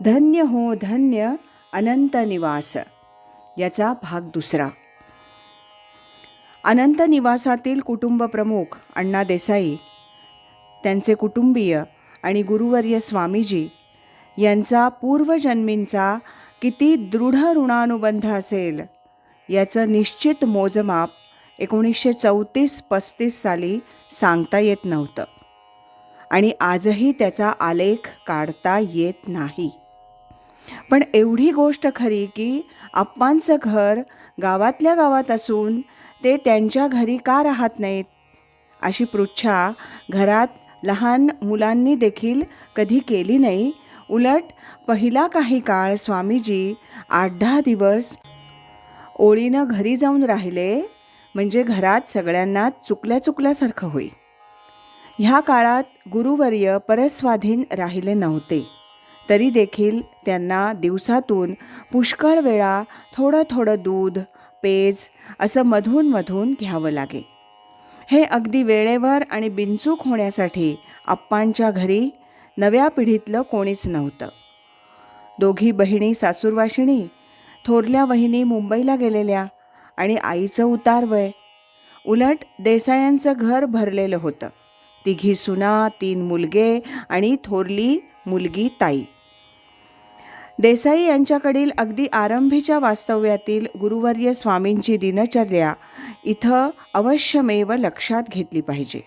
धन्य हो धन्य अनंत निवास. याचा भाग दुसरा. अनंत निवासातील कुटुंब प्रमुख अण्णा देसाई त्यांचे कुटुंबीय आणि गुरुवर्य स्वामीजी यांचा पूर्वजन्मींचा किती दृढ ऋणानुबंध असेल याचं निश्चित मोजमाप एकोणीसशे चौतीस पस्तीस साली सांगता येत नव्हतं. आणि आजही त्याचा आलेख काढता येत नाही. पण एवढी गोष्ट खरी की आप्पांचं घर गावातल्या गावात असून ते त्यांच्या घरी का राहत नाहीत? अशी पृच्छा घरात लहान मुलांनी देखील कधी केली नाही. उलट पहिला काही काळ स्वामीजी आठ दहा दिवस ओळीनं घरी जाऊन राहिले म्हणजे घरात सगळ्यांना चुकल्या चुकल्यासारखं होईल ह्या काळात गुरुवर्य परस्वाधीन राहिले नव्हते. तरी देखील त्यांना दिवसातून पुष्कळ वेळा थोडं थोडं दूध पेज असं मधून मधून घ्यावं लागे. हे अगदी वेळेवर आणि बिनचूक होण्यासाठी आप्पांच्या घरी नव्या पिढीतलं कोणीच नव्हतं. दोघी बहिणी सासूरवाशिणी थोरल्या वहिनी मुंबईला गेलेल्या आणि आईचं उतारवय उलट देसायांचं घर भरलेलं होतं. तिघी सुना तीन मुलगे आणि थोरली मुलगी ताई. देसाई यांच्याकडील अगदी आरंभीच्या वास्तव्यातील गुरुवर्य स्वामींची दिनचर्या इथं अवश्यमेव लक्षात घेतली पाहिजे.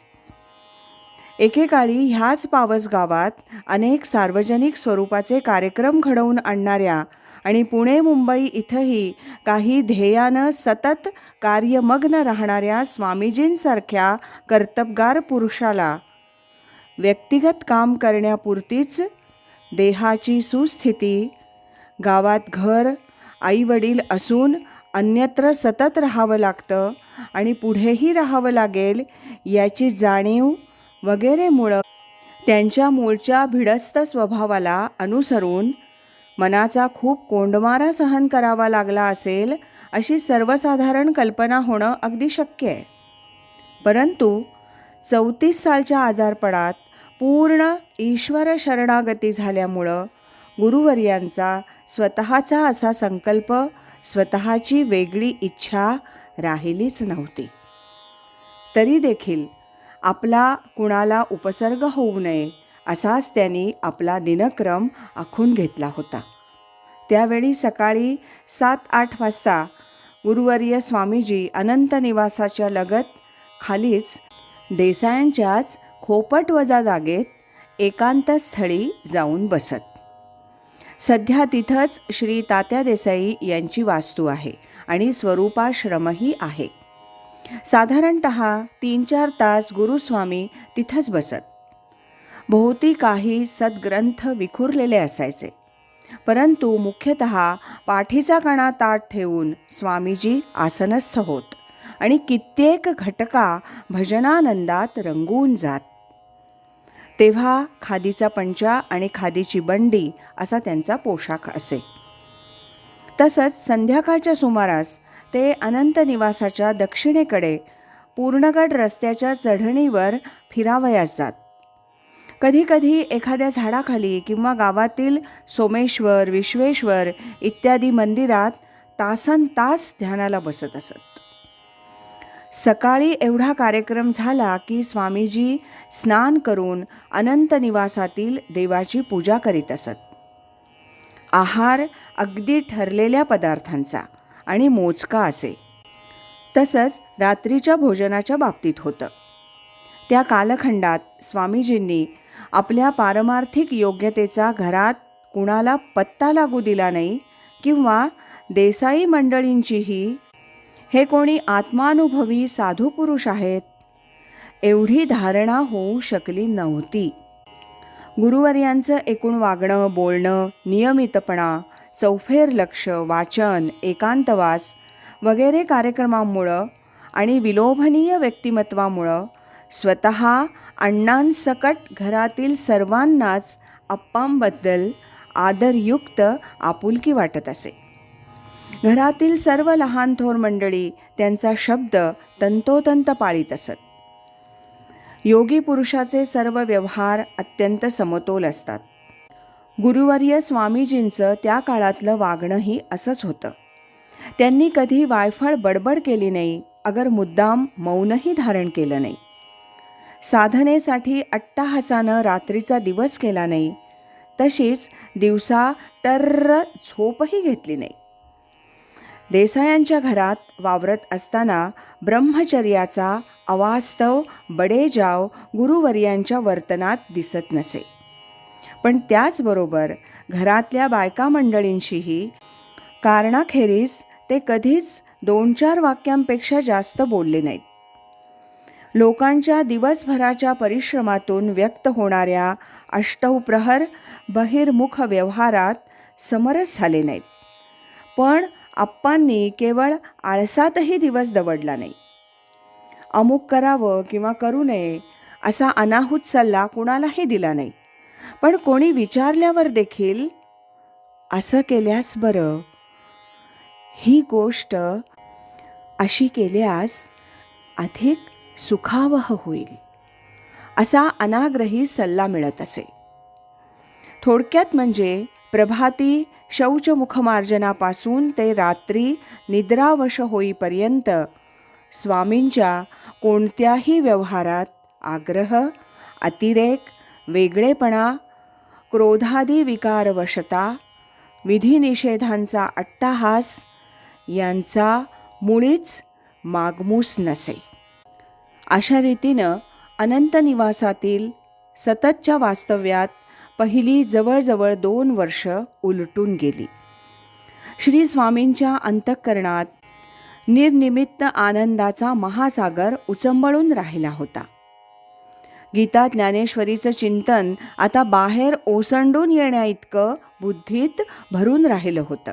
एकेकाळी ह्याच पावस गावात अनेक सार्वजनिक स्वरूपाचे कार्यक्रम घडवून आणणाऱ्या आणि पुणे मुंबई इथंही काही ध्येयानं सतत कार्यमग्न राहणाऱ्या स्वामीजींसारख्या कर्तबगार पुरुषाला व्यक्तिगत काम करण्यापुरतीच देहाची सुस्थिती. गावात घर आईवडील असून अन्यत्र सतत राहावं लागतं आणि पुढेही राहावं लागेल याची जाणीव वगैरेमुळं त्यांच्या मूळच्या भिडस्त स्वभावाला अनुसरून मनाचा खूप कोंडमारा सहन करावा लागला असेल अशी सर्वसाधारण कल्पना होणं अगदी शक्य आहे. परंतु चौतीस सालच्या आजारपणात पूर्ण ईश्वर शरणागती झाल्यामुळं गुरुवर्यांचा स्वतःचा असा संकल्प स्वतःची वेगळी इच्छा राहिलीच नव्हती. तरी देखील आपला कुणाला उपसर्ग होऊ नये असाच त्यांनी आपला दिनक्रम आखून घेतला होता. त्यावेळी सकाळी सात आठ वाजता गुरुवर्य स्वामीजी अनंत निवासाच्या लगत खालीच देसायांच्याच खोपट वजा जागेत एकांतस्थळी जाऊन बसत. सध्या तिथंच श्री तात्या देसाई यांची वास्तू आहे आणि स्वरूपाश्रमही आहे. साधारणत तीन चार तास गुरुस्वामी तिथंच बसत. भोवती काही सद्ग्रंथ विखुरलेले असायचे. परंतु मुख्यतः पाठीचा कणा ताट ठेवून स्वामीजी आसनस्थ होत आणि कित्येक घटका भजनानंदात रंगून जात. तेव्हा खादीचा पंचा आणि खादीची बंडी असा त्यांचा पोशाख असे. तसंच संध्याकाळच्या सुमारास ते अनंत निवासाच्या दक्षिणेकडे पूर्णगड रस्त्याच्या चढणीवर फिरावयास जात. कधीकधी एखाद्या झाडाखाली किंवा गावातील सोमेश्वर विश्वेश्वर इत्यादी मंदिरात तासन तास ध्यानाला बसत असत. सकाळी एवढा कार्यक्रम झाला की स्वामीजी स्नान करून अनंत निवासातील देवाची पूजा करीत असत. आहार अगदी ठरलेल्या पदार्थांचा आणि मोजका असे. तसंच रात्रीच्या भोजनाच्या बाबतीत होतं. त्या कालखंडात स्वामीजींनी आपल्या पारमार्थिक योग्यतेचा घरात कुणाला पत्ता लागू दिला नाही किंवा देसाई मंडळींचीही हे कोणी आत्मानुभवी साधू पुरुष आहेत? एवढी धारणा होऊ शकली नव्हती. गुरुवर्यांचं एकूण वागणं बोलणं नियमितपणा चौफेर लक्ष वाचन एकांतवास वगैरे कार्यक्रमांमुळं आणि विलोभनीय व्यक्तिमत्वामुळं स्वतः अण्णांसकट घरातील सर्वांनाच आप्पांबद्दल आदरयुक्त आपुलकी वाटत असे. घरातील सर्व लहान थोर मंडळी त्यांचा शब्द तंतोतंत पाळीत असत. योगी पुरुषाचे सर्व व्यवहार अत्यंत समतोल असतात. गुरुवर्य स्वामीजींचं त्या काळातलं वागणंही असंच होतं. त्यांनी कधी वायफळ बडबड केली नाही अगर मुद्दाम मौनही धारण केलं नाही. साधनेसाठी अट्टाहासानं रात्रीचा दिवस केला नाही तशीच दिवसा टर्र झोपही घेतली नाही. देसायांच्या घरात वावरत असताना ब्रह्मचर्याचा अवास्तव बडेजाव गुरुवर्यांच्या वर्तनात दिसत नसे. पण त्याचबरोबर घरातल्या बायका मंडळींशीही कारणाखेरीज ते कधीच दोन चार वाक्यांपेक्षा जास्त बोलले नाहीत. लोकांच्या दिवसभराच्या परिश्रमातून व्यक्त होणाऱ्या अष्टौप्रहर बहिर्मुख व्यवहारात समरस झाले नाहीत. पण आप्पांनी केवळ आळसातही दिवस दवडला नाही. अमुक करावं किंवा करू नये असा अनाहूत सल्ला कुणालाही दिला नाही. पण कोणी विचारल्यावर देखील असं केल्यास बरं. ही गोष्ट अशी केल्यास अधिक सुखावह होईल असा अनाग्रही सल्ला मिळत असे. थोडक्यात म्हणजे प्रभाती शौचमुखमार्जनापासून ते रात्री निद्रावश होईपर्यंत स्वामींच्या कोणत्याही व्यवहारात आग्रह अतिरेक वेगळेपणा क्रोधादी विकारवशता विधिनिषेधांचा अट्टाहास यांचा मुळीच मागमूस नसे. अशा रीतीनं अनंत निवासातील सततच्या वास्तव्यात पहिली जवळजवळ दोन वर्ष उलटून गेली. श्री स्वामींच्या अंतःकरणात निर्निमित्त आनंदाचा महासागर उचंबळून राहिला होता. गीता ज्ञानेश्वरीचं चिंतन आता बाहेर ओसंडून येण्याइतकं बुद्धीत भरून राहिलं होतं.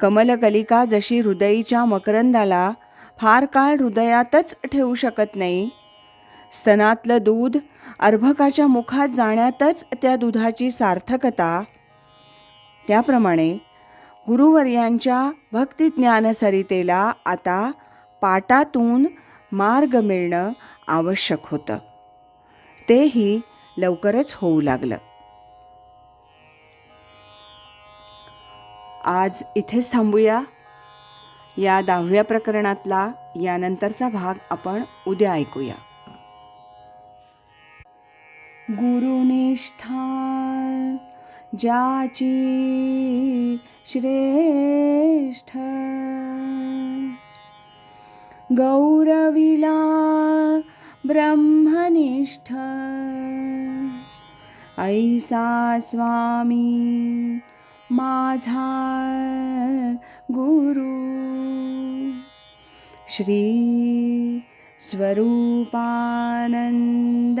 कमलकलिका जशी हृदयीच्या मकरंदाला फार काळ हृदयातच ठेवू शकत नाही स्तनातलं दूध अर्भकाच्या मुखात जाण्यातच त्या दुधाची सार्थकता. त्याप्रमाणे गुरुवर्यांच्या भक्तिज्ञानसरितेला आता पाटातून मार्ग मिळणं आवश्यक होतं. तेही लवकरच होऊ लागलं. आज इथेच थांबूया. या दहाव्या प्रकरणातला यानंतरचा भाग आपण उद्या ऐकूया. गुरुनिष्ठा ज्याची श्रेष्ठ। गौरविला ब्रह्मनिष्ठ। ऐसा स्वामी माझा गुरु। श्री स्वरूपानंद